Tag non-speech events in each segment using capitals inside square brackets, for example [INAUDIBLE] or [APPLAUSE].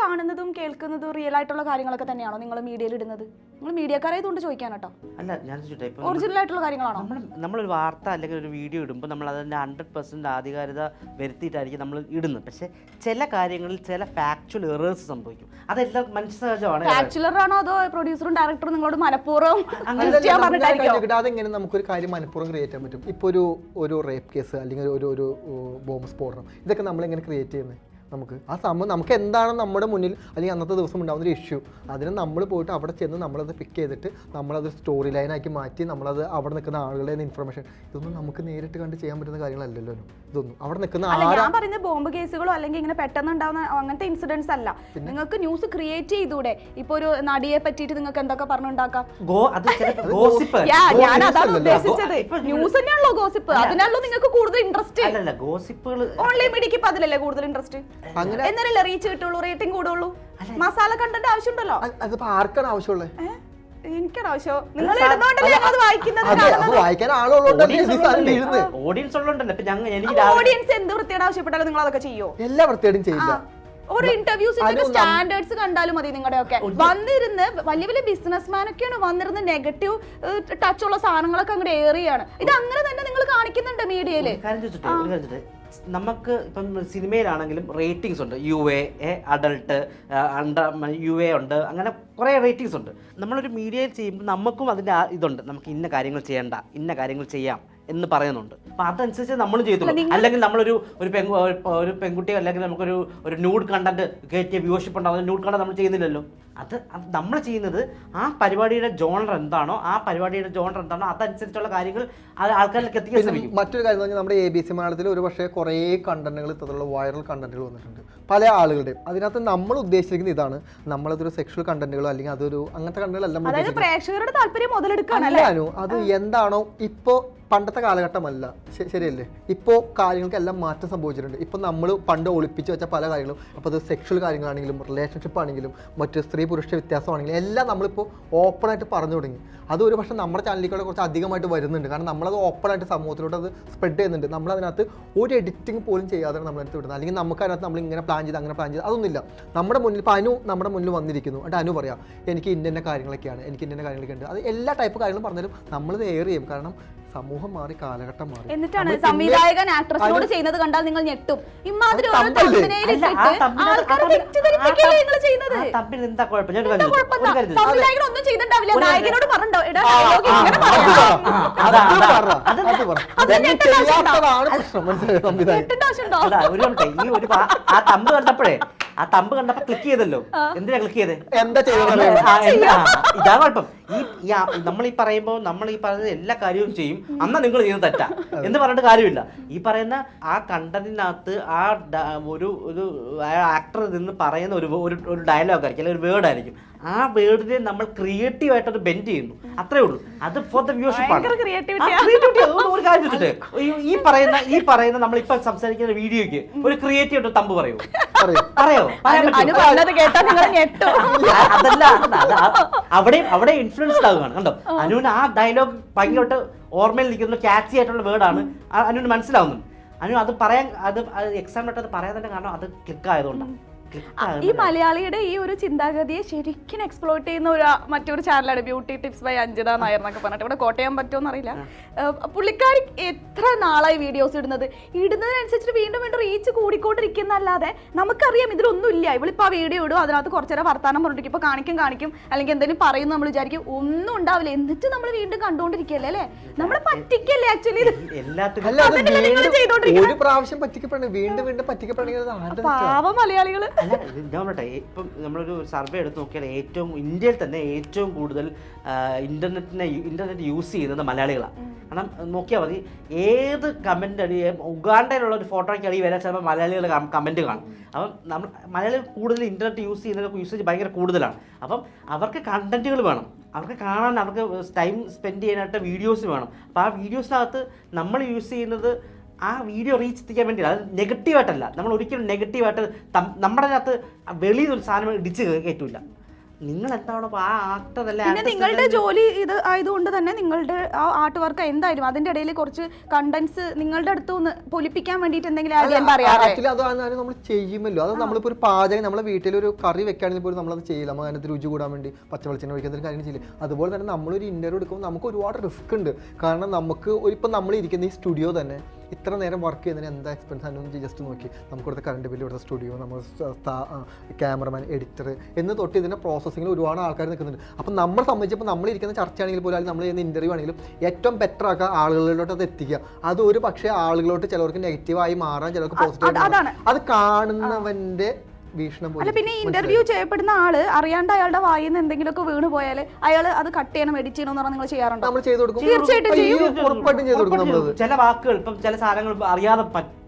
കാണുന്നതും കേൾക്കുന്നതും റിയൽ ആയിട്ടുള്ള കാര്യങ്ങളൊക്കെ തന്നെയാണോ നിങ്ങൾ മീഡിയയിൽ ഇടുന്നത്? നിങ്ങൾ മീഡിയക്കാരായതുകൊണ്ട് ചോദിക്കാൻ കേട്ടോ അല്ല ഞാൻ ചോദിച്ചോട്ടെ ഇപ്പൊ ഒറിജിനൽ ആയിട്ടുള്ള കാര്യങ്ങളാണോ? നമ്മൾ നമ്മളൊരു വാർത്ത അല്ലെങ്കിൽ ഒരു വീഡിയോ ഇടുമ്പോൾ നമ്മൾ അതിന്റെ ഹൺഡ്രഡ് പെർസെന്റ് ആധികാരികത വരുത്തിയിട്ടായിരിക്കും നമ്മൾ ഇടുന്നത്. പക്ഷേ ചില കാര്യങ്ങളിൽ ചില ഫാക്ച്വൽ എറേഴ്സ് സംഭവിക്കും. അതെല്ലാം മനുഷ്യസഹജമാണ് ആണോ അതോ പ്രൊഡ്യൂസറും ഡയറക്ടറും നിങ്ങളോട് മനഃപൂർവം അതെങ്ങനെ നമുക്കൊരു കാര്യം മനഃപൂർവം ക്രിയേറ്റ് ചെയ്യാൻ പറ്റും? ഇപ്പോൾ ഒരു ഒരു റേപ്പ് കേസ് അല്ലെങ്കിൽ ഒരു ഒരു ബോംബ് സ്ഫോടനം ഇതൊക്കെ നമ്മളെങ്ങനെ ക്രിയേറ്റ് ചെയ്യുന്നത് നമുക്ക്. ആ സംഭവം നമുക്ക് എന്താണ് നമ്മുടെ മുന്നിൽ അല്ലെങ്കിൽ അന്നത്തെ ദിവസം ഉണ്ടാകുന്ന ഒരു ഇഷ്യൂ അതിന് നമ്മൾ പോയിട്ട് അവിടെ ചെന്ന് നമ്മളത് പിക്ക് ചെയ്തിട്ട് നമ്മളത് സ്റ്റോറി ലൈനാക്കി മാറ്റി നമ്മളത് അവിടെ നിൽക്കുന്ന ആളുകളുടെ ഇൻഫർമേഷൻ ഇതൊന്നും നമുക്ക് നേരിട്ട് കണ്ട് ചെയ്യാൻ പറ്റുന്ന കാര്യങ്ങളല്ലല്ലോ ഇതൊന്നും. അവിടെ നിൽക്കുന്ന ഞാൻ പറയുന്നത് ബോംബ് കേസുകളോ അല്ലെങ്കിൽ ഇങ്ങനെ പെട്ടെന്ന് ഉണ്ടാകുന്ന അങ്ങനത്തെ ഇൻസിഡൻസ് അല്ല. നിങ്ങൾക്ക് ന്യൂസ് ക്രിയേറ്റ് ചെയ്തൂടെ? ഇപ്പൊ ഒരു നടിയെ പറ്റിയിട്ട് നിങ്ങൾക്ക് എന്തൊക്കെ പറഞ്ഞുണ്ടാക്കാം? ഗോ അത് ചില ഗോസിപ്പ് യാ, ഞാൻ അതാണ് ഉദ്ദേശിച്ചത്. ഇപ്പൊ ന്യൂസ് തന്നെയാണല്ലോ ഗോസിപ്പ് അതിനാണല്ലോ നിങ്ങൾക്ക് കൂടുതൽ ഇൻട്രസ്റ്റ് അല്ലല്ല ഗോസിപ്പുകൾ ഓൺലൈൻ മീഡിയക്ക് ഇപ്പൊ അതിലല്ലേ കൂടുതൽ ഇൻട്രസ്റ്റ് അങ്ങനെ എന്നാലല്ലേ റീച്ച് കിട്ടുള്ളൂ റേറ്റിംഗ് കൂടുള്ളൂ? മസാല കണ്ടന്റ് ആവശ്യമുണ്ടല്ലോ? അതിപ്പോ ആർക്കാണ് ആവശ്യമുള്ളത്? എനിക്കാണ് ആവശ്യം. നിങ്ങൾ ഓഡിയൻസ് ഉള്ളതുണ്ടല്ലോ ഇപ്പൊ ഞങ്ങൾ എനിക്ക് ഓഡിയൻസ് എന്ത് വൃത്തിയുടെ ആവശ്യപ്പെട്ടാലും നിങ്ങൾ അതൊക്കെ ചെയ്യോ? എല്ലാ വൃത്തിയായിട്ടും ചെയ്യില്ല. ഒരു ഇന്റർവ്യൂസിന്റെ അനു, സ്റ്റാൻഡേർഡ്സ് കണ്ടാലും മതി നിങ്ങളുടെ ഒക്കെ വന്നിരുന്ന് വലിയ വലിയ ബിസിനസ്മാനൊക്കെയാണ് വന്നിരുന്ന് നെഗറ്റീവ് ടച്ച് ഉള്ള സാധനങ്ങളൊക്കെ അങ്ങോട്ട് ഏറിയാണ്. ഇത് അങ്ങനെ തന്നെ നിങ്ങൾ കാണിക്കുന്നുണ്ട് മീഡിയയിൽ നമുക്ക് ഇപ്പം സിനിമയിലാണെങ്കിലും റേറ്റിംഗ്സ് ഉണ്ട്. U A adult under U A ഉണ്ട്. അങ്ങനെ കുറേ റേറ്റിംഗ്സ് ഉണ്ട്. നമ്മളൊരു മീഡിയയിൽ ചെയ്യുമ്പോൾ നമുക്കും അതിന്റെ ഇതുണ്ട്. നമുക്ക് ഇന്ന കാര്യങ്ങൾ ചെയ്യണ്ട ഇന്ന കാര്യങ്ങൾ ചെയ്യാം. എന്ന് പറയുന്നുണ്ട്. അപ്പം അതനുസരിച്ച് നമ്മൾ ചെയ്തുള്ളൂ അല്ലെങ്കിൽ നമ്മളൊരു ഒരു പെങ്കു ഒരു പെൺകുട്ടി അല്ലെങ്കിൽ നമുക്കൊരു ഒരു ന്യൂഡ് കണ്ടന്റ് കയറ്റിയ വ്യൂഷിപ്പ് ഉണ്ടാവും ന്യൂഡ് കണ്ടന്റ് നമ്മൾ ചെയ്യുന്നില്ലല്ലോ. അത് അത് നമ്മൾ ചെയ്യുന്നത് ആ പരിപാടിയുടെ ജോണർ എന്താണോ ആ പരിപാടിയുടെ ജോണർ എന്താണോ അതനുസരിച്ചുള്ള കാര്യങ്ങൾ ആൾക്കാരിലേക്ക് എത്തിക്കാൻ ശ്രമിക്കും. മറ്റൊരു കാര്യം എന്ന് പറഞ്ഞാൽ നമ്മുടെ എ ബി സി മലയാളത്തിൽ ഒരു പക്ഷേ കുറേ കണ്ടന്റുകൾ ഇത്തരത്തിലുള്ള വൈറൽ കണ്ടന്റുകൾ വന്നിട്ടുണ്ട്. പല ആളുകളുടെയും. അതിനകത്ത് നമ്മൾ ഉദ്ദേശിക്കുന്ന ഇതാണ്. നമ്മളതൊരു സെക്ഷൽ കണ്ടന്റുകളോ അല്ലെങ്കിൽ അതൊരു അങ്ങനത്തെ കണ്ടന്റുകളല്ല നമ്മൾ അതായത് പ്രേക്ഷകരുടെ താല്പര്യം മുതലെടുക്കാണ് അല്ല? അത് എന്താണോ ഇപ്പോ പണ്ടത്തെ കാലഘട്ടമല്ല. ശരിയല്ലേ? ഇപ്പോൾ കാര്യങ്ങൾക്കെല്ലാം മാറ്റം സംഭവിച്ചിട്ടുണ്ട്. ഇപ്പോൾ നമ്മൾ പണ്ട് ഒളിപ്പിച്ച് വെച്ച പല കാര്യങ്ങളും അപ്പോൾ അത് സെക്ഷൽ കാര്യങ്ങളാണെങ്കിലും റിലേഷൻഷിപ്പ് ആണെങ്കിലും മറ്റ് സ്ത്രീ പുരുഷ വ്യത്യാസമാണെങ്കിലും എല്ലാം നമ്മളിപ്പോൾ ഓപ്പണായിട്ട് പറഞ്ഞു തുടങ്ങി. അത് ഒരു പക്ഷേ നമ്മുടെ ചാനലിൽ കൂടെ കുറച്ച് അധികമായിട്ട് വരുന്നുണ്ട്. കാരണം നമ്മളത് ഓപ്പണായിട്ട് സമൂഹത്തിലോട്ട് അത് സ്പ്രെഡ് ചെയ്യുന്നുണ്ട്. നമ്മളതിനകത്ത് ഒരു എഡിറ്റിംഗ് പോലും ചെയ്യാതെ നമ്മളടുത്ത് വിടുന്നത്. അല്ലെങ്കിൽ നമുക്കതിനകത്ത് നമ്മൾ ഇങ്ങനെ പ്ലാൻ ചെയ്ത് അങ്ങനെ പ്ലാൻ ചെയ്ത് അതൊന്നുമില്ല. നമ്മുടെ മുന്നിൽ ഇപ്പോൾ അനു നമ്മുടെ മുന്നിൽ വന്നിരിക്കുന്നു. എന്നിട്ട് അനു പറയാം എനിക്ക് ഇന്ന കാര്യങ്ങളൊക്കെയാണ്. എനിക്ക് ഇന്ന കാര്യങ്ങളൊക്കെ ഉണ്ട് അത് എല്ലാ ടൈപ്പ് കാര്യങ്ങളും പറഞ്ഞാലും നമ്മളത് എയർ ചെയ്യും. കാരണം സമൂഹം മാറി കാലഘട്ടം മാറി. എന്നിട്ടാണ് സംവിധായകൻ ആക്ട്രസിനോട് ചെയ്യുന്നത് കണ്ടാൽ നിങ്ങൾ ഞെട്ടും. ഇമാതിരി തമ്മിൽ- എന്താ കുഴപ്പം? ഞാൻ? സംവിധായകൻ ഒന്നും ചെയ്തിട്ടുണ്ടാവില്ല. നായകനോട് പറഞ്ഞോ? ഒരു ആ തമ്പ് കണ്ടപ്പോഴേ ആ തമ്പ് കണ്ടപ്പോ ക്ലിക്ക് ചെയ്തല്ലോ. എന്തിനാ ക്ലിക്ക് ചെയ്തേ? എന്താ ചെയ്തത് കുഴപ്പം. ഈ നമ്മൾ ഈ പറയുമ്പോൾ നമ്മൾ ഈ പറയുന്ന എല്ലാ കാര്യവും ചെയ്യും. അന്ന് നിങ്ങൾ ചെയ്യുന്നത് തെറ്റാ. എന്ന് പറഞ്ഞിട്ട് കാര്യമില്ല. ഈ പറയുന്ന ആ കണ്ടതിനകത്ത് ആ ഒരു ഒരു ആക്ടർ നിന്ന് പറയുന്ന ഒരു ഒരു ഡയലോഗ് ആയിരിക്കും അല്ലെങ്കിൽ ഒരു വേർഡ് ആയിരിക്കും. ആ വേർഡിനെ നമ്മൾ ക്രിയേറ്റീവ് ആയിട്ട് അത് ബെൻഡ് ചെയ്യുന്നു. അത്രേ ഉള്ളൂ. അത് ഫോർ ദ വ്യൂഷിപ്പ് ആണ്. ഒരു കാര്യം ചോദിച്ചിട്ട് ഈ- ഈ പറയുന്ന ഈ പറയുന്ന നമ്മൾ ഇപ്പൊ സംസാരിക്കുന്ന വീഡിയോയ്ക്ക് ഒരു ക്രിയേറ്റീവ് ആയിട്ട് തമ്പ് പറയൂ പറയൂ. അനു പറഞ്ഞത് കേട്ടാ നിങ്ങൾ ഞെട്ടും. അതല്ല അത് അത് അവിടെ അവിടെ ഇൻഫ്ലുവൻസ്ഡ് ആകുകയാണ് കണ്ടോ? അനുവിന് ആ ഡയലോഗ് ഭയങ്കരമായിട്ട് ഓർമ്മയിൽ നിൽക്കുന്ന ക്യാച്ചി ആയിട്ടുള്ള വേർഡാണ് അനുവിന് മനസ്സിലാവുന്നു അനു അത് പറയാൻ അത് എക്സാമിനായിട്ട് അത് പറയാൻ തന്നെ കാരണം അത് ക്ലിക്ക് ആയതുകൊണ്ടാണ്. ഈ മലയാളിയുടെ ഈ ഒരു ചിന്താഗതിയെ ശരിക്കും എക്സ്പ്ലോർട്ട് ചെയ്യുന്ന ഒരു മറ്റൊരു ചാനലാണ് beauty tips by Anjitha Nair എന്നൊക്കെ പറഞ്ഞിട്ട്. ഇവിടെ കോട്ടയം പറ്റുമോ അറിയില്ല പുള്ളിക്കാരി എത്ര നാളായി വീഡിയോസ് ഇടുന്നത്? ഇടുന്നതിനനുസരിച്ച് വീണ്ടും വീണ്ടും റീച്ച് കൂടിക്കൊണ്ടിരിക്കുന്നല്ലാതെ നമുക്കറിയാം ഇതിലൊന്നും ഇല്ല ഇവളിപ്പോൾ ആ വീഡിയോ ഇടും അതിനകത്ത് കുറച്ചേരം വർത്താനം പറഞ്ഞിരിക്കും ഇപ്പോൾ കാണിക്കും കാണിക്കും അല്ലെങ്കിൽ എന്തെങ്കിലും പറയുന്നു നമ്മൾ വിചാരിക്കും ഒന്നും ഉണ്ടാവില്ല. എന്നിട്ട് നമ്മൾ വീണ്ടും കണ്ടുകൊണ്ടിരിക്കുകയല്ലേ അല്ലേ? നമ്മളെ പറ്റിക്കല്ലേ ആക്ച്വലി എല്ലാത്തിനും? ഒരു പ്രാവശ്യം പറ്റിക്കപ്പെടണം വീണ്ടും വീണ്ടും പറ്റിക്കപ്പെടണമെങ്കിൽ? പാവ മലയാളികൾ. അല്ല ഞാൻ പറയട്ടെ ഇപ്പം നമ്മളൊരു സർവേ എടുത്ത് നോക്കിയാൽ ഏറ്റവും ഇന്ത്യയിൽ തന്നെ ഏറ്റവും കൂടുതൽ ഇന്റർനെറ്റിനെ ഇന്റർനെറ്റ് യൂസ് ചെയ്യുന്നത് മലയാളികളാണ് കാരണം നോക്കിയാൽ മതി ഏത് കമന്റ് അടി ഉഗാണ്ടയിലുള്ള ഒരു ഫോട്ടോയ്ക്ക് അടി വരാൻ ചിലപ്പോൾ മലയാളികൾ കമന്റ് കാണും. അപ്പം നമ്മൾ മലയാളികൾ കൂടുതൽ ഇന്റർനെറ്റ് യൂസ് ചെയ്യുന്ന യൂസേജ് ഭയങ്കര കൂടുതലാണ്. അപ്പം അവർക്ക് കണ്ടന്റുകൾ വേണം. അവർക്ക് കാണാൻ അവർക്ക് ടൈം സ്പെൻഡ് ചെയ്യാനായിട്ട് വീഡിയോസ് വേണം. അപ്പോൾ ആ വീഡിയോസിനകത്ത് നമ്മൾ യൂസ് ചെയ്യുന്നത് ആ വീഡിയോ റീച്ച് എത്തിക്കാൻ വേണ്ടി അത് നെഗറ്റീവായിട്ടല്ല നമ്മൾ ഒരിക്കലും നെഗറ്റീവായിട്ട് നമ്മുടെ അകത്ത് വെളിയിൽ ഒരു സാധനം ഇടിച്ച് കയറ്റൂല നിങ്ങൾ എന്താണോ ആ ആക്ടർ പിന്നെ നിങ്ങളുടെ ജോലി ഇത് ആയതുകൊണ്ട് തന്നെ നിങ്ങളുടെ ആ ആർട്ട് വർക്ക് എന്തായാലും അതിന്റെ ഇടയിൽ കുറച്ച് കണ്ടന്റ്സ് നിങ്ങളുടെ അടുത്ത് ഒന്ന് പൊലിപ്പിക്കാൻ വേണ്ടിയിട്ട് എന്തെങ്കിലും ആക്ച്വലി അതാണ് നമ്മൾ ചെയ്യുമല്ലോ. അത് നമ്മളിപ്പോൾ ഒരു പാചകം നമ്മളെ വീട്ടിൽ ഒരു കറി വെക്കുകയാണെങ്കിൽ പോലും നമ്മളത് ചെയ്യില്ല. നമ്മൾ അതിനകത്ത് രുചി കൂടാൻ വേണ്ടി പച്ചവെളിച്ചെണ്ണ ഒഴിക്കുന്ന കാര്യം ചെയ്യില്ല. അതുപോലെ തന്നെ നമ്മളൊരു ഇന്റർവ്യൂ എടുക്കുമ്പോൾ നമുക്ക് ഒരുപാട് റിസ്ക് ഉണ്ട്. കാരണം നമുക്ക് ഒരു ഇപ്പം നമ്മൾ ഇരിക്കുന്ന ഈ സ്റ്റുഡിയോ തന്നെ ഇത്ര നേരം വർക്ക് ചെയ്യുന്നതിന് എന്താ എക്സ്പെൻസ് ആണെന്ന് ജസ്റ്റ് നോക്കി. നമുക്ക് ഇവിടുത്തെ കറണ്ട് ബില്ല് ഇവിടുത്തെ സ്റ്റുഡിയോ നമ്മൾ ക്യാമറമാൻ എഡിറ്റർ എന്ന് തൊട്ട് ഇതിന്റെ പ്രോസസ്സിങ്ങിൽ ഒരുപാട് ആൾക്കാർ നിൽക്കുന്നുണ്ട് അപ്പം നമ്മളെ സംബന്ധിച്ചപ്പോൾ നമ്മൾ ഇരിക്കുന്ന ചർച്ചയാണെങ്കിൽ പോലും അല്ലെങ്കിൽ നമ്മൾ ചെയ്യുന്ന ഇന്റർവ്യൂ ആണെങ്കിലും ഏറ്റവും ബെറ്റർ ആക്കുക ആളുകളിലോട്ട് അത് എത്തിക്കുക. അത് ഒരു പക്ഷേ ആളുകളോട്ട് ചിലവർക്ക് നെഗറ്റീവായി മാറാൻ ചിലർക്ക് പോസിറ്റീവ് അത് കാണുന്നവന്റെ വീക്ഷണം അല്ല പിന്നെ ഇന്റർവ്യൂ ചെയ്യപ്പെടുന്ന ആൾ അറിയാണ്ട് അയാളുടെ വായിൽ നിന്ന് എന്തെങ്കിലുമൊക്കെ വീണ് പോയാൽ അയാൾ അത് കട്ട് ചെയ്യണം എഡിറ്റ് ചെയ്യണം എന്ന് പറഞ്ഞാൽ നിങ്ങൾ ചെയ്യാറുണ്ടോ? നമ്മൾ ചെയ്തു കൊടുക്കും. തീർച്ചയായിട്ടും ചെയ്യും. ചില വാക്കുകൾ ഇപ്പം ചില സാധനങ്ങൾ അറിയാതെ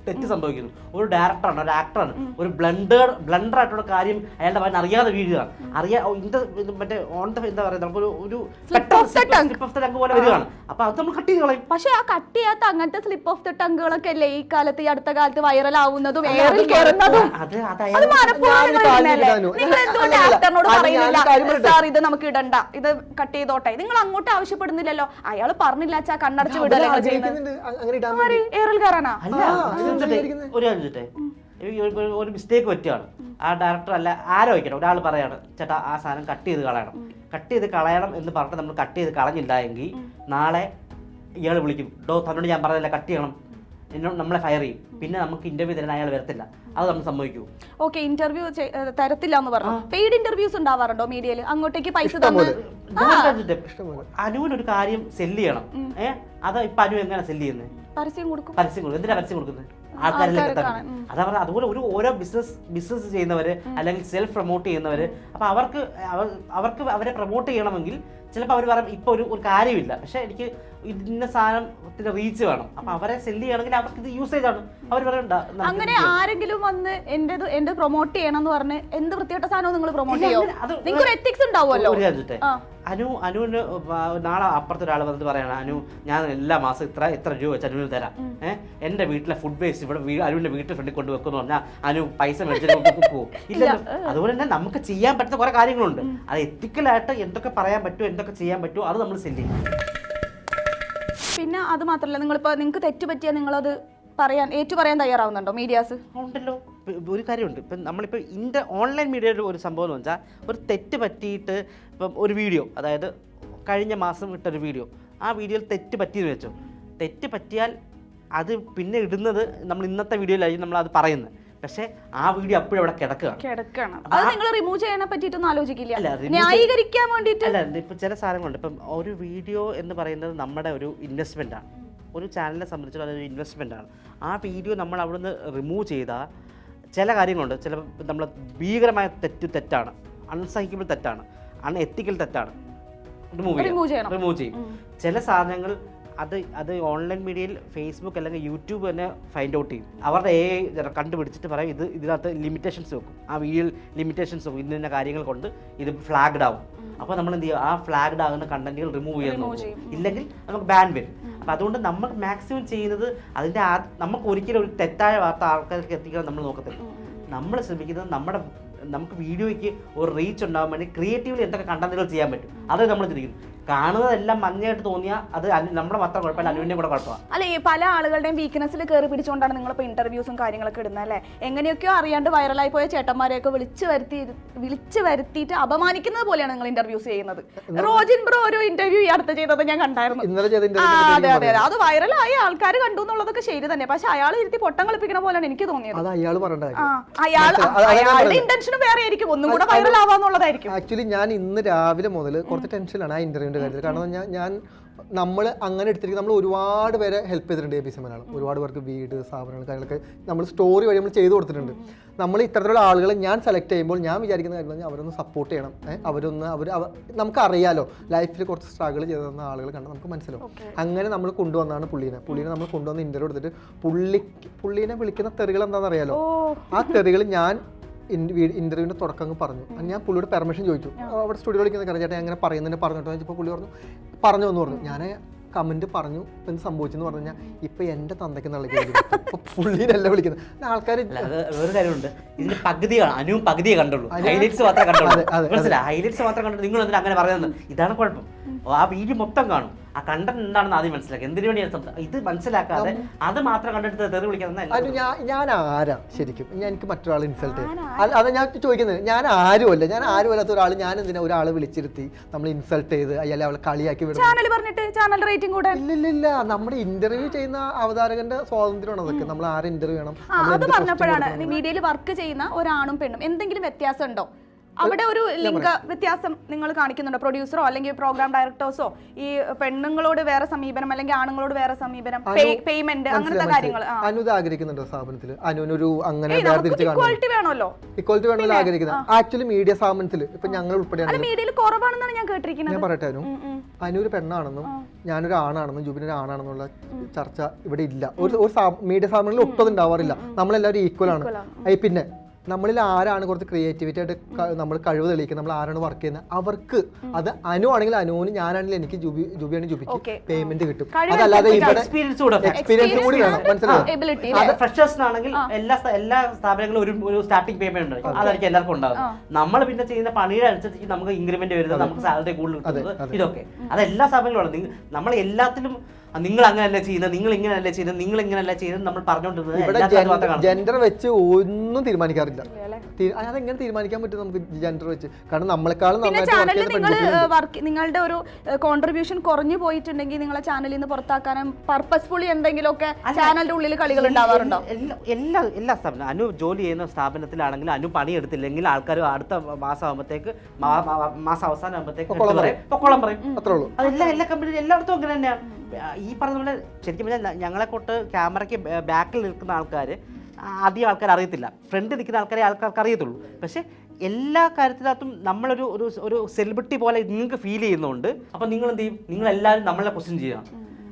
തെറ്റ് സംഭവിക്കുന്നു. ഒരു ഡയറക്ടറാണ് ഒരു ആക്ടറാണ് ഒരു ബ്ലണ്ടർ ബ്ലണ്ടർ ആയിട്ടുള്ള കാര്യം അയാളുടെ വായന അറിയാതെ വീഴുകയാണ് അറിയാ ഓ, ഇന്ത ഇത് മറ്റേ ഓൺ ദ എന്താ പറയുക നമുക്കൊരു ഒരു സ്ലിപ്പ് ഓഫ് ദ tongue. പോലെ വരികയാണ്. അപ്പൊ അത് നമ്മൾ കട്ട് ചെയ്ത് കളയും. പക്ഷെ ആ കട്ട് ചെയ്യാത്ത അങ്ങനത്തെ സ്ലിപ്പ് ഓഫ് ദ ടങ്കുകളൊക്കെ അല്ലേ ഈ കാലത്ത് ഈ അടുത്ത കാലത്ത് വൈറൽ ആവുന്നതും എയറിൽ കയറുന്നതും അത് മനഃപൂർവം ആക്ടറിനോട് പറയുന്നില്ല? സാർ ഇത് നമുക്ക് ഇടണ്ട. ഇത് കട്ട് ചെയ്തോട്ടെ. നിങ്ങൾ അങ്ങോട്ട് ആവശ്യപ്പെടുന്നില്ലല്ലോ. അയാൾ പറഞ്ഞില്ല വെച്ചാ കണ്ണടച്ച് വിടലോ. എയറിൽ കയറാനാ? ഒരു കാര്യം വെച്ചിട്ടേ, ഒരു- മിസ്റ്റേക്ക് പറ്റുകയാണ് ആ ഡയറക്ടർ അല്ല ആരോ വയ്ക്കണം? ഒരാൾ പറയാണ് ചേട്ടാ ആ സാധനം കട്ട് ചെയ്ത് കളയണം. കട്ട് ചെയ്ത് കളയണം എന്ന് പറഞ്ഞിട്ട് നമ്മൾ കട്ട് ചെയ്ത് കളഞ്ഞില്ല എങ്കിൽ നാളെ ഇയാൾ വിളിക്കും. ഡോ തന്നോട് ഞാൻ പറഞ്ഞില്ല കട്ട് ചെയ്യണം. എന്നോട് നമ്മളെ ഫയർ ചെയ്യും. പിന്നെ നമുക്ക് ഇന്റർവ്യൂ തരാൻ അയാൾ വരത്തില്ല. അത് നമ്മൾ സമ്മതിക്കൂ. ഓക്കെ ഇന്റർവ്യൂ തരത്തില്ല എന്ന് പറഞ്ഞു. പെയ്ഡ് ഇന്റർവ്യൂസ് ഉണ്ടാവാറുണ്ടോ മീഡിയയിൽ അങ്ങോട്ടേക്ക് പൈസ. അനുവിനൊരു കാര്യം സെല്ല് ചെയ്യണം. ഏഹ് അത് ഇപ്പൊ അനു എങ്ങനെ സെല്ല് ചെയ്യുന്നത് പരസ്യം കൊടുക്കും. പരസ്യം കൊടുക്കും. എന്തിനാ പരസ്യം കൊടുക്കുന്നത്? ആൾക്കാരിലേക്ക് എത്തണം അതാ പറഞ്ഞത് അതുപോലെ ഒരു ഓരോ ബിസിനസ് ബിസിനസ് ചെയ്യുന്നവര് അല്ലെങ്കിൽ സെൽഫ് പ്രൊമോട്ട് ചെയ്യുന്നവര് അപ്പൊ അവർക്ക് അവർ- അവർക്ക് അവരെ പ്രൊമോട്ട് ചെയ്യണമെങ്കിൽ ചിലപ്പോൾ അവർ പറയും ഇപ്പൊ ഒരു ഒരു കാര്യമില്ല. പക്ഷെ എനിക്ക് ഇന്ന സാധനത്തിന്റെ റീച്ച് വേണം. അപ്പൊ അവരെ സെല്ല് ചെയ്യണമെങ്കിൽ അവർക്ക് ഇത് യൂസേജ് ആണ്. അവർ പറയണ്ട അങ്ങനെ ആരെങ്കിലും വന്ന് എന്റെ എന്റെ പ്രൊമോട്ട് ചെയ്യണം എന്ന് പറഞ്ഞ് എന്ത് വൃത്തികെട്ട സാധനവും നിങ്ങൾ പ്രൊമോട്ട് ചെയ്യും? നിങ്ങൾക്ക് ഒരു എത്തിക്സ് ഉണ്ടാവുമല്ലോ അനു അനുവിന് നാളെ അപ്പുറത്തെ ഒരാൾ വന്നിട്ട് പറയണം അനു ഞാൻ എല്ലാ മാസം ഇത്ര ഇത്ര രൂപ വെച്ച് അനുവിന് തരാം. ഏഹ് എന്റെ വീട്ടിലെ ഫുഡ് വേസ്റ്റ് ഇവിടെ അനുവിന്റെ വീട്ടിൽ ഫ്രണ്ടിൽ കൊണ്ട് വെക്കുന്നു പറഞ്ഞാൽ അനു പൈസ മേടിച്ചിട്ട് പോകും [LAUGHS] ഇല്ലല്ലോ. അതുപോലെ തന്നെ നമുക്ക് ചെയ്യാൻ പറ്റുന്ന കുറെ കാര്യങ്ങളുണ്ട്. അത് എത്തിക്കലായിട്ട് എന്തൊക്കെ പറയാൻ പറ്റുമോ എന്തൊക്കെ ചെയ്യാൻ പറ്റുമോ അത് നമ്മൾ സെൽ ചെയ്യും. പിന്നെ അത് മാത്രമല്ല നിങ്ങളിപ്പോ നിങ്ങൾക്ക് തെറ്റ് പറ്റിയാൽ നിങ്ങളത് പറയാൻ ഏറ്റുപറയാൻ തയ്യാറാവുന്നുണ്ടോ മീഡിയാസ്? ഉണ്ടല്ലോ. ഒരു കാര്യമുണ്ട്. ഇപ്പം നമ്മളിപ്പോൾ ഇന്ത്യ ഓൺലൈൻ മീഡിയയുടെ ഒരു സംഭവം എന്ന് വെച്ചാൽ ഒരു തെറ്റ് പറ്റിയിട്ട് ഇപ്പം ഒരു വീഡിയോ അതായത് കഴിഞ്ഞ മാസം ഇട്ടൊരു വീഡിയോ ആ വീഡിയോയിൽ തെറ്റ് പറ്റിയെന്ന് വെച്ചോ. തെറ്റ് പറ്റിയാൽ അത് പിന്നെ ഇടുന്നത് നമ്മൾ ഇന്നത്തെ വീഡിയോയിലായിരിക്കും നമ്മൾ അത് പറയുന്നത്. പക്ഷേ ആ വീഡിയോ അപ്പോഴും അവിടെ കിടക്കുകയാണ്. കിടക്കാണ് അത് നിങ്ങൾ റിമൂവ് ചെയ്യാനെ പറ്റിയിട്ടൊന്നും ആലോചിക്കില്ല. ന്യായീകരിക്കാൻ വേണ്ടിയിട്ട്. അല്ല ഇപ്പം ചില സാധനങ്ങളുണ്ട്. ഇപ്പം ഒരു വീഡിയോ എന്ന് പറയുന്നത് നമ്മുടെ ഒരു ഇൻവെസ്റ്റ്മെന്റ് ആണ്. ഒരു ചാനലിനെ സംബന്ധിച്ചിടത്തോളം അതൊരു ഇൻവെസ്റ്റ്മെന്റ് ആണ്. ആ വീഡിയോ നമ്മൾ അവിടുന്ന് റിമൂവ് ചെയ്താൽ ചില കാര്യങ്ങളുണ്ട്. ചില നമ്മൾ ഭീകരമായ തെറ്റ് തെറ്റാണ്. അൺസഹിക്കബിൾ തെറ്റാണ്. അൺഎത്തിക്കൽ തെറ്റാണ്. റിമൂവ് ചെയ്യണം. റിമൂവ് ചെയ്യും. ചില സാധനങ്ങൾ അത് അത് ഓൺലൈൻ മീഡിയയിൽ ഫേസ്ബുക്ക് അല്ലെങ്കിൽ യൂട്യൂബ് തന്നെ ഫൈൻഡ് ഔട്ട് ചെയ്യും. അവരുടെ എ കണ്ടുപിടിച്ചിട്ട് പറയും ഇത് ഇതിനകത്ത് ലിമിറ്റേഷൻസ് വെക്കും. ആ വീഡിയോയിൽ ലിമിറ്റേഷൻസ് വെക്കും. ഇന്ന കാര്യങ്ങൾ കൊണ്ട് ഇത് ഫ്ലാഗ്ഡ് ആവും. അപ്പോൾ നമ്മൾ എന്ത് ചെയ്യും? ആ ഫ്ലാഗ്ഡ് ആകുന്ന കണ്ടന്റുകൾ റിമൂവ് ചെയ്യാൻ ചെയ്യും. ഇല്ലെങ്കിൽ നമുക്ക് ബാൻ വരും. അപ്പോൾ അതുകൊണ്ട് നമ്മൾ മാക്സിമം ചെയ്യുന്നത് അതിന്റെ ആ നമുക്ക് ഒരിക്കലും ഒരു തെറ്റായ വാർത്ത ആൾക്കാർക്ക് എത്തിക്കാൻ നമ്മൾ നോക്കത്തില്ല. നമ്മൾ ശ്രമിക്കുന്നത് നമ്മുടെ നമുക്ക് വീഡിയോയ്ക്ക് ഒരു റീച്ച് ഉണ്ടാകാൻ വേണ്ടി ക്രിയേറ്റീവ്ലി എന്തൊക്കെ കണ്ടന്റുകൾ ചെയ്യാൻ പറ്റും. അതേ നമ്മൾ ചിന്തിക്കുന്നു കാണുന്നതെല്ലാം മഞ്ഞയായിട്ട് തോന്നിയ അത് നമ്മുടെ മാത്രം കുഴപ്പമില്ല. അനുവിന്റെ കൂടെ കുഴപ്പമാണ് അല്ല ഈ പല ആളുകളുടെയും വീക്ക്നെസ്സിൽ കയറി പിടിച്ചുകൊണ്ടാണ് നിങ്ങളിപ്പോ ഇന്റർവ്യൂസും കാര്യങ്ങളൊക്കെ ഇടുന്നത് അല്ലേ? എങ്ങനെയൊക്കെയോ അറിയാണ്ട് വൈറലായി പോയ ചേട്ടന്മാരെയൊക്കെ വിളിച്ചു വരുത്തി വിളിച്ചു വരുത്തിയിട്ട് അപമാനിക്കുന്നത് പോലെയാണ് നിങ്ങൾ ഇന്റർവ്യൂസ് ചെയ്യുന്നത്. റോജിൻ ബ്രോ ഒരു ഇന്റർവ്യൂ ഈ അടുത്ത് ചെയ്തത് ഞാൻ കണ്ടായിരുന്നു. ഇന്നലെ ചെയ്ത ആ interview അതെ അതെ അതെ. വൈറലായി ആൾക്കാർ കണ്ടു എന്നുള്ളതൊക്കെ ശരി തന്നെ. പക്ഷെ അയാൾ ഇരുത്തി പൊട്ടം കളിപ്പിക്കുന്ന പോലെയാണ് എനിക്ക് തോന്നിയത്. അത് അയാൾ അയാളുടെ. ഇന്റൻഷനും വേറെ ആയിരിക്കും ഒന്നും കൂടെ വൈറൽ ആവാന്നുള്ളതായിരിക്കും. ആക്ച്വലി ഞാൻ ഇന്ന് രാവിലെ മുതൽ കുറച്ച് ടെൻഷനിലാണ് ആ ഇന്റർവ്യൂവിന്റെ കാര്യത്തിൽ. കാരണം ഞാൻ ഞാൻ നമ്മൾ അങ്ങനെ എടുത്തിരിക്കും നമ്മൾ ഒരുപാട് പേരെ ഹെൽപ്പ് ചെയ്തിട്ടുണ്ട് എ ബി സി മലയാളം ഒരുപാട് പേർക്ക് വീട് സ്ഥാപനങ്ങൾ കാര്യങ്ങളൊക്കെ നമ്മൾ സ്റ്റോറി വഴി നമ്മൾ ചെയ്തു കൊടുത്തിട്ടുണ്ട്. നമ്മൾ ഇത്തരത്തിലുള്ള ആളുകളെ ഞാൻ സെലക്ട് ചെയ്യുമ്പോൾ ഞാൻ വിചാരിക്കുന്ന കാര്യം പറഞ്ഞാൽ അവരൊന്ന് സപ്പോർട്ട് ചെയ്യണം. അവരൊന്ന് അവർ നമുക്കറിയാലോ ലൈഫിൽ കുറച്ച് സ്ട്രഗിൾ ചെയ്തു തന്ന ആളുകൾ കണ്ട് നമുക്ക് മനസ്സിലാവും. അങ്ങനെ നമ്മൾ കൊണ്ടുവന്നാണ് പുള്ളീനെ. പുള്ളീനെ നമ്മൾ കൊണ്ടുവന്ന് ഇന്റർവ്യൂ എടുത്തിട്ട് പുള്ളി പുള്ളീനെ വിളിക്കുന്ന തെറികൾ എന്താണെന്ന് അറിയാലോ? ആ തെറികൾ ഞാൻ ഇന്റർവ്യൂവിന്റെ തുടക്കം അങ്ങ് പറഞ്ഞു. ഞാൻ പുള്ളിയുടെ പെർമിഷൻ ചോദിച്ചു. അവിടെ സ്റ്റുഡിയോ വിളിക്കുന്ന കാര്യം ചേട്ടാ അങ്ങനെ പറയുന്നതിന് പറഞ്ഞിട്ടോ ചോദിച്ചപ്പോൾ പുള്ളി പറഞ്ഞു പറഞ്ഞു എന്ന് പറഞ്ഞു. ഞാൻ കമന്റ് പറഞ്ഞു എന്ത് സംഭവിച്ചെന്ന് പറഞ്ഞു കഴിഞ്ഞാൽ ഇപ്പൊ എന്റെ തന്തയ്ക്ക് വിളിക്കുന്നത് ഇപ്പൊ പുള്ളീനല്ല വിളിക്കുന്നത്. ആൾക്കാർ വേറെ കാര്യമുണ്ട്. ഇതിന്റെ പകുതി അനുവും പകുതിയെ കണ്ടുള്ളൂ. ഹൈലൈറ്റ്സ് മാത്രമേ കണ്ടുള്ളൂ. ഹൈലൈറ്റ്സ് മാത്രം കണ്ടുള്ളൂ നിങ്ങൾ എന്തിനാ അങ്ങനെ പറയുന്നത്? ഇതാണ് കുഴപ്പം. ആ വീഡിയോ മൊത്തം കാണും. ആ കണ്ടന്റ് എന്താണെന്ന് ആദ്യം മനസ്സിലാക്കുക എന്തിനു വേണ്ടിയാണ് ഇത് മനസ്സിലാക്കാതെ അത് മാത്രം കണ്ടെടുത്ത് തെറി വിളിക്കുന്നത് അത് ഞാൻ ഞാൻ ആരാ ശരിക്കും? ഞാൻ എനിക്ക് മറ്റൊരാൾ ഇൻസൾട്ട് ചെയ്യും അത് ഞാൻ ചോദിക്കുന്നത് ഞാൻ ആരുമല്ല? ഞാൻ ആരും അല്ലാത്ത ഒരാൾ ഞാൻ എന്തിനാ ഒരാൾ വിളിച്ചിരുത്തി നമ്മൾ ഇൻസൾട്ട് ചെയ്ത് അയാളെ അവളെ കളിയാക്കി വിടും ചാനൽ പറഞ്ഞിട്ട് ചാനൽ റേറ്റിംഗ് കൂടാൻ. ഇല്ല ഇല്ല ഇല്ല. നമ്മുടെ ഇന്റർവ്യൂ ചെയ്യുന്ന അവതാരകന്റെ സ്വാതന്ത്ര്യമാണ് അതൊക്കെ? നമ്മൾ ആരെ ഇന്റർവ്യൂ ചെയ്യണം. അത് പറഞ്ഞപ്പോഴാണ് മീഡിയയിൽ വർക്ക് ചെയ്യുന്ന ഒരാണും പെണ്ണും. എന്തെങ്കിലും വ്യത്യാസം ഉണ്ടോ അവിടെ ഒരു ലിംഗ വ്യത്യാസം നിങ്ങൾ കാണിക്കുന്നുണ്ടോ? പ്രൊഡ്യൂസറോ അല്ലെങ്കിൽ പ്രോഗ്രാം ഡയറക്ടേഴ്സോ ഈ പെണ്ണുങ്ങളോട് വേറെ സമീപനം അല്ലെങ്കിൽ ആണുങ്ങളോട് വേറെ സമീപനം പേയ്മെന്റ് അങ്ങനത്തെ കാര്യങ്ങൾ ആ. അനു ഇത് ആഗ്രഹിക്കുന്നുണ്ടോ സ്ഥാപനത്തിൽ അനുവിനൊരു അങ്ങനെ ഇക്വാളിറ്റി വേണമല്ലോ. ഇക്വാലിറ്റി വേണമല്ലോ ആഗ്രഹിക്കുന്നത്. ആക്ച്വലി മീഡിയ സ്ഥാപനത്തിൽ ഇപ്പൊ ഞങ്ങൾ ഉൾപ്പെടെയാണ് മീഡിയയിൽ കുറവാണെന്നാണ് ഞാൻ കേട്ടിരിക്കുന്നത്. ഞാൻ പറയട്ടെ അനു. അനു ഒരു പെണ്ണാണെന്നും ഞാനൊരു ആണാണെന്നും ജുബിൻ ഒരു ആണാണെന്നുള്ള ചർച്ച ഇവിടെ ഇല്ല. ഒരു ഒരു മീഡിയ സ്ഥാപനങ്ങളിൽ ഒട്ടും ഉണ്ടാവാറില്ല നമ്മളെല്ലാവരും ഈക്വൽ ആണ്. പിന്നെ നമ്മളിൽ ആരാണ് കുറച്ച് ക്രിയേറ്റിവിറ്റി ആയിട്ട് നമ്മൾ കഴിവ് തെളിയിക്കുന്നത് നമ്മൾ ആരാണ് വർക്ക് ചെയ്യുന്നത്? അവർക്ക് അത് അനു ആണെങ്കിൽ അനുവിന് ഞാനാണെങ്കിൽ എനിക്ക് ജുബി ജുബിയാണെങ്കിൽ ജുബിക്ക് Okay. പേയ്മെന്റ് കിട്ടും. അതല്ലാതെ ഇവിടെ എക്സ്പീരിയൻസ് കൂടെ എക്സ്പീരിയൻസ് കൂടി വേണം. മനസ്സിലായോ? ഫ്രഷേഴ്സിനാണെങ്കിൽ എല്ലാ എല്ലാ സ്ഥാപനങ്ങളും ഒരു ഒരു സ്റ്റാർട്ടിംഗ് പേയ്മെന്റ് ഉണ്ടായിരിക്കും. അതായിരിക്കും എല്ലാവർക്കും ഉണ്ടാകും നമ്മൾ പിന്നെ ചെയ്യുന്ന പണിയുടെ അനുസരിച്ച് നമുക്ക് ഇൻക്രിമെന്റ് വരുന്നത് നമുക്ക് സാലറി കൂടുതൽ കിട്ടുന്നത് ഇതൊക്കെ. അത് എല്ലാ സ്ഥാപനങ്ങളും നമ്മൾ എല്ലാത്തിലും നിങ്ങൾ അങ്ങനെയല്ല ചെയ്യുന്നത് നിങ്ങൾ ഇങ്ങനെയല്ല ചെയ്യുന്നത് നിങ്ങൾ ഇങ്ങനെയല്ല ചെയ്യുന്നത് നമ്മൾ പറഞ്ഞുകൊണ്ടിരുന്നത് ജെൻഡർ വെച്ച് ഒന്നും തീരുമാനിക്കാറില്ല. തീ- അതെങ്ങനെ തീരുമാനിക്കാൻ പറ്റും നമുക്ക് ജെൻഡർ വെച്ച്? കാരണം നമ്മളെക്കാളും പിന്നെ നന്നായിട്ട് ചാനലിൽ നിങ്ങൾ വർക്ക് നിങ്ങളുടെ ഒരു കോൺട്രിബ്യൂഷൻ കുറഞ്ഞു പോയിട്ടുണ്ടെങ്കിൽ നിങ്ങളെ ചാനലിൽ നിന്ന് പുറത്താക്കാനും പർപ്പസ്ഫുള്ളി എന്തെങ്കിലുമൊക്കെ ചാനലിന്റെ ഉള്ളിൽ കളികൾ ഉണ്ടാവാറുണ്ടോ? എല്ലാ എല്ലാ സ്ഥാപനം അനു ജോലി ചെയ്യുന്ന സ്ഥാപനത്തിലാണെങ്കിൽ അനു പണിയെടുത്തില്ലെങ്കിൽ ആൾക്കാർ അടുത്ത മാസം ആകുമ്പോഴത്തേക്ക് മാസം അവസാനം ആകുമ്പോഴത്തേക്ക് പൊക്കോളം പറയും. അത്രേ ഉള്ളൂ. അതെല്ലാ എല്ലാ കമ്പനി എല്ലായിടത്തും അങ്ങനെ തന്നെയാണ് ഈ പറഞ്ഞ പോലെ ശരിക്കും പറഞ്ഞാൽ ഞങ്ങളെ കൊട്ട് ക്യാമറയ്ക്ക് ബാക്കിൽ നിൽക്കുന്ന ആൾക്കാർ അധികം ആൾക്കാർ അറിയത്തില്ല. ഫ്രണ്ട് നിൽക്കുന്ന ആൾക്കാരെ ആൾക്കാർക്ക് അറിയത്തുള്ളൂ. പക്ഷേ എല്ലാ കാര്യത്തിനകത്തും നമ്മളൊരു ഒരു ഒരു സെലിബ്രിറ്റി പോലെ നിങ്ങൾക്ക് ഫീൽ ചെയ്യുന്നുണ്ട്. അപ്പോൾ നിങ്ങൾ എന്ത് ചെയ്യും? നിങ്ങളെല്ലാവരും നമ്മളെ ക്വസ്റ്റ്യൻ ചെയ്യണം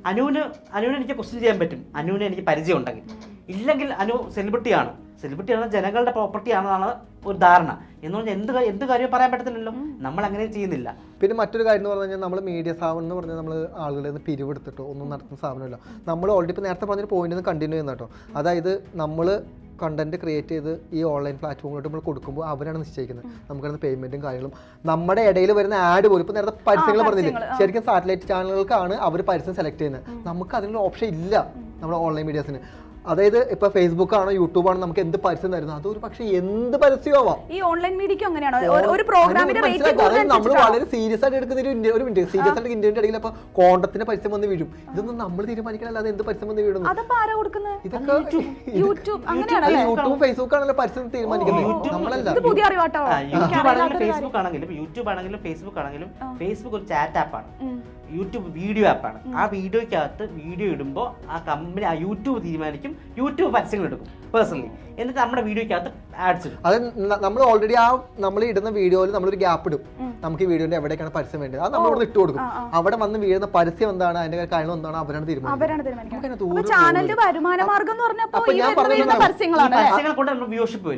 അനുവിന് അനുവിന് എനിക്ക് ക്വസ്റ്റ്യൻ ചെയ്യാൻ പറ്റും. അനുവിന് എനിക്ക് പരിചയം ഉണ്ടെങ്കിൽ ഇല്ലെങ്കിൽ അനു സെലിബ്രിറ്റിയാണ് സെലിബ്രിറ്റി ആണ്? ജനങ്ങളുടെ പ്രോപ്പർട്ടി ആണെന്നാണ് ഒരു ധാരണ. എന്ന് പറഞ്ഞാൽ എന്ത് കാര്യം- എന്ത് കാര്യവും പറയാൻ പറ്റത്തില്ലല്ലോ. നമ്മൾ അങ്ങനെ ചെയ്യുന്നില്ല. പിന്നെ മറ്റൊരു കാര്യം എന്ന് പറഞ്ഞു കഴിഞ്ഞാൽ നമ്മൾ മീഡിയ സ്ഥാപനം എന്ന് പറഞ്ഞാൽ നമ്മൾ ആളുകളിൽ നിന്ന് പിരിവെടുത്തിട്ടോ ഒന്നും നടത്തുന്ന സ്ഥാപനമില്ല. നമ്മൾ ഓൾറെഡി ഇപ്പോൾ നേരത്തെ പറഞ്ഞൊരു പോയിന്റ് കണ്ടിന്യൂ ചെയ്യുന്ന കേട്ടോ. അതായത് നമ്മൾ കണ്ടന്റ് ക്രിയേറ്റ് ചെയ്ത് ഈ ഓൺലൈൻ പ്ലാറ്റ്ഫോമിലോട്ട് നമ്മൾ കൊടുക്കുമ്പോൾ അവരാണ് നിശ്ചയിക്കുന്നത്. നമുക്കതിന് പേയ്മെന്റും കാര്യങ്ങളും. നമ്മുടെ ഇടയിൽ വരുന്ന ആഡ് പോലും ഇപ്പോൾ നേരത്തെ പരസ്യങ്ങൾ പറഞ്ഞില്ലേ? ശരിക്കും സാറ്റലൈറ്റ് ചാനലുകൾക്കാണ് അവർ പരസ്യം സെലക്ട് ചെയ്യുന്നത്. നമുക്ക് അതിനുള്ള ഓപ്ഷൻ ഇല്ല നമ്മുടെ ഓൺലൈൻ മീഡിയാസിന് അതായത് ഇപ്പൊ ഫേസ്ബുക്ക് ആണോ യൂട്യൂബ് ആണോ നമുക്ക് എന്ത് പരസ്യം തരുന്നു അതൊരു പക്ഷേ എന്ത് പരസ്യമാവാം ഈ ഓൺലൈൻ മീഡിയക്ക് അങ്ങനെയാണോ. ഒരു- ഒരു പ്രോഗ്രാമിന്റെ നമ്മൾ വളരെ സീരിയസ് ആയിട്ട് എടുക്കുന്ന ഒരു ഇന്ത്യ- ഒരു മിനിറ്റ് സീരിയസ് ആയിട്ട് ഇന്ത്യയുടെ ഇടയിൽ അപ്പൊ കോണ്ടത്തിന്റെ പരസ്യം വന്ന് വീഴും. ഇതൊന്നും നമ്മൾ തീരുമാനിക്കണല്ലാതെ എന്ത് പരസ്യം വന്ന് വീഴും ഇതൊക്കെ യൂട്യൂബ് ഫേസ്ബുക്ക് ആണല്ലോ പരസ്യം തീരുമാനിക്കുന്നത്. നമ്മളല്ല. ഇത് പുതിയ അറിവാട്ടോ? യൂട്യൂബ് ആണെങ്കിലും ഫേസ്ബുക്ക് ആണെങ്കിലും ഫേസ്ബുക്ക് ആണെങ്കിലും ഫേസ്ബുക്ക് ഒരു ചാറ്റ് ആപ്പാണ് യൂട്യൂബ് വീഡിയോ ആപ്പാണ്. ആ വീഡിയോയ്ക്കകത്ത് വീഡിയോ ഇടുമ്പോൾ ആ കമ്പനി ആ യൂട്യൂബ് തീരുമാനിക്കും യൂട്യൂബ് പരസ്യങ്ങൾ എടുക്കും പേഴ്സണലി എന്നിട്ട് നമ്മുടെ വീഡിയോയ്ക്കകത്ത് ആഡ്സ് ഇടും. അത് നമ്മൾ ഓൾറെഡി ആ നമ്മൾ ഇടുന്ന വീഡിയോയിൽ നമ്മളൊരു ഗ്യാപ്പ് ഇടും. നമുക്ക് ഈ വീഡിയോന്റെ എവിടേക്കാണ് പരസ്യം വേണ്ടത്? അത് നമ്മൾ ഇവിടെ ഇട്ട് കൊടുക്കും. അവിടെ വന്ന് വീഴുന്ന പരസ്യം എന്താണ്? അതിന്റെ കാര്യങ്ങൾ എന്താണ്? അവരാണ് തീരുമാനിക്കുന്നത്. ഞാൻ നമ്മൾ വ്യൂഷിപ്പ്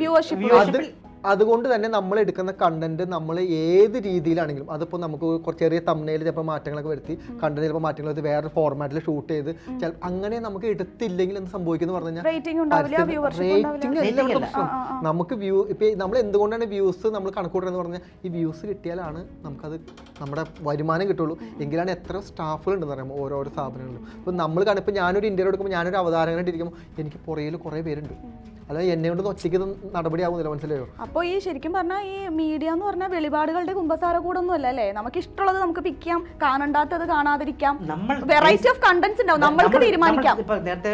അതുകൊണ്ട് തന്നെ നമ്മൾ എടുക്കുന്ന കണ്ടന്റ് നമ്മൾ ഏത് രീതിയിലാണെങ്കിലും അതിപ്പോൾ നമുക്ക് കുറച്ച് ചെറിയ തമ്മിൽ ചിലപ്പോൾ മാറ്റങ്ങളൊക്കെ വരുത്തി കണ്ടന്റ് ചിലപ്പോൾ മാറ്റങ്ങൾ വരുത്തി വേറെ ഫോർമാറ്റിൽ ഷൂട്ട് ചെയ്ത് ചില അങ്ങനെ നമുക്ക് എടുത്തില്ലെങ്കിൽ എന്ത് സംഭവിക്കുന്നു പറഞ്ഞു കഴിഞ്ഞാൽ റേറ്റിംഗ് ഉണ്ടാവില്ല വ്യൂവർഷിപ്പ് റേറ്റിംഗ് അല്ല പ്രശ്നം നമുക്ക് വ്യൂ ഇപ്പൊ നമ്മൾ എന്തുകൊണ്ടാണ് വ്യൂസ് നമ്മൾ കണക്കൂട്ടുന്നത് പറഞ്ഞാൽ ഈ വ്യൂസ് കിട്ടിയാലാണ് നമുക്കത് നമ്മുടെ വരുമാനം കിട്ടുള്ളൂ. എങ്കിലാണ് എത്ര സ്റ്റാഫുകൾ ഉണ്ടെന്ന് പറയുമ്പോൾ ഓരോരോ സ്ഥാപനങ്ങളിലും അപ്പോൾ നമ്മൾ കണ്ടിപ്പോൾ ഇപ്പം ഞാനൊരു ഇന്ത്യയിൽ എടുക്കുമ്പോൾ ഞാനൊരു അവതാരകനായിട്ട് ഇരിക്കുമ്പോൾ എനിക്ക് പുറയിൽ കുറേ പേരുണ്ട്. അല്ലാതെ എന്നെ കൊണ്ട് ഒറ്റയ്ക്ക് ഇത് നടപടി ആവുന്നില്ല മനസ്സിലായോ? അപ്പോൾ ഈ ശരിക്കും പറഞ്ഞാൽ ഈ മീഡിയ എന്ന് പറഞ്ഞാൽ വെളിപാടുകളുടെ കുമ്പസാര കൂടൊന്നും അല്ല അല്ലേ? നമുക്ക് ഇഷ്ടമുള്ളത് നമുക്ക് പിക്ക് ചെയ്യാം കാണണ്ടാത്തത് കാണാതിരിക്കാം. വെറൈറ്റി ഓഫ് കണ്ടന്റ്സ് ഉണ്ടാവും. നമ്മൾക്ക് തീരുമാനിക്കാം. ഇപ്പൊ നേരത്തെ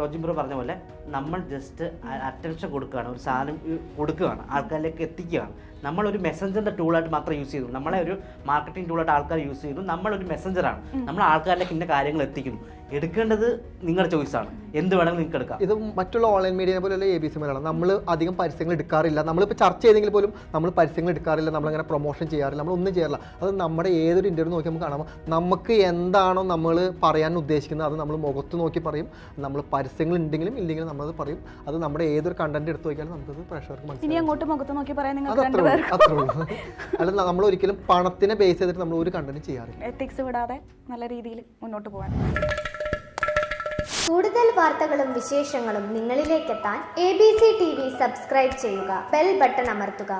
റോജിംബ്രോ പറഞ്ഞ പോലെ നമ്മൾ ജസ്റ്റ് അറ്റൻഷൻ കൊടുക്കുകയാണ് ഒരു സാധനം കൊടുക്കുകയാണ് ആൾക്കാരിലേക്ക് എത്തിക്കുകയാണ്. നമ്മളൊരു മെസ്സഞ്ചറിന്റെ ടൂളായിട്ട് മാത്രം യൂസ് ചെയ്തു നമ്മളെ ഒരു മാർക്കറ്റിംഗ് ടൂളായിട്ട് ആൾക്കാർ യൂസ് ചെയ്തു നമ്മളൊരു മെസ്സഞ്ചറാണ് നമ്മൾ ആൾക്കാരിലേക്ക് ഇന്ന കാര്യങ്ങൾ എത്തിക്കുന്നു. എടുക്കേണ്ടത് നിങ്ങളുടെ ചോയ്സാണ് എന്ത് വേണമെങ്കിലും നിങ്ങൾക്ക് എടുക്കാം. ഇത് മറ്റുള്ള ഓൺലൈൻ മീഡിയനെ പോലെയുള്ള എ ബി സി മലയാളം നമ്മൾ അധികം പരസ്യങ്ങൾ എടുക്കാറില്ല. നമ്മളിപ്പോൾ ചർച്ച ചെയ്തെങ്കിൽ പോലും നമ്മൾ പരസ്യങ്ങൾ എടുക്കാറില്ല. നമ്മളങ്ങനെ പ്രൊമോഷൻ ചെയ്യാറില്ല. നമ്മൾ ഒന്നും ചെയ്യാറില്ല. അത് നമ്മുടെ ഏതൊരു ഇന്റർവ്യൂ നോക്കി നമുക്ക് കാണാം. നമുക്ക് എന്താണോ നമ്മൾ പറയാൻ ഉദ്ദേശിക്കുന്നത് അത് നമ്മൾ മുഖത്ത് നോക്കി പറയും. നമ്മൾ പരസ്യങ്ങൾ ഉണ്ടെങ്കിലും ഇല്ലെങ്കിലും നമ്മളത് പറയും. അത് നമ്മുടെ ഏതൊരു കണ്ടന്റ് എടുത്തു നോക്കിയാലും നമുക്കത് പ്രേക്ഷകർക്ക് ഇനി അങ്ങോട്ട് മുഖത്ത് നോക്കി പറയാൻ അത് നിങ്ങൾക്ക് അത്രേ ഉള്ളൂ രണ്ടുപേർക്കും. അത്രേ ഉള്ളൂ. അല്ല നമ്മൾ ഒരിക്കലും പണത്തിനെ ബേസ് ചെയ്തിട്ട് നമ്മൾ ഒരു കണ്ടന്റ് ചെയ്യാറില്ല. എത്തിക്സ് വിടാതെ നല്ല രീതിയിൽ മുന്നോട്ട് പോകാൻ. കൂടുതൽ വാർത്തകളും വിശേഷങ്ങളും നിങ്ങളിലേക്കെത്താൻ A B C T V subscribe ചെയ്യുക. ബെൽ ബട്ടൺ അമർത്തുക.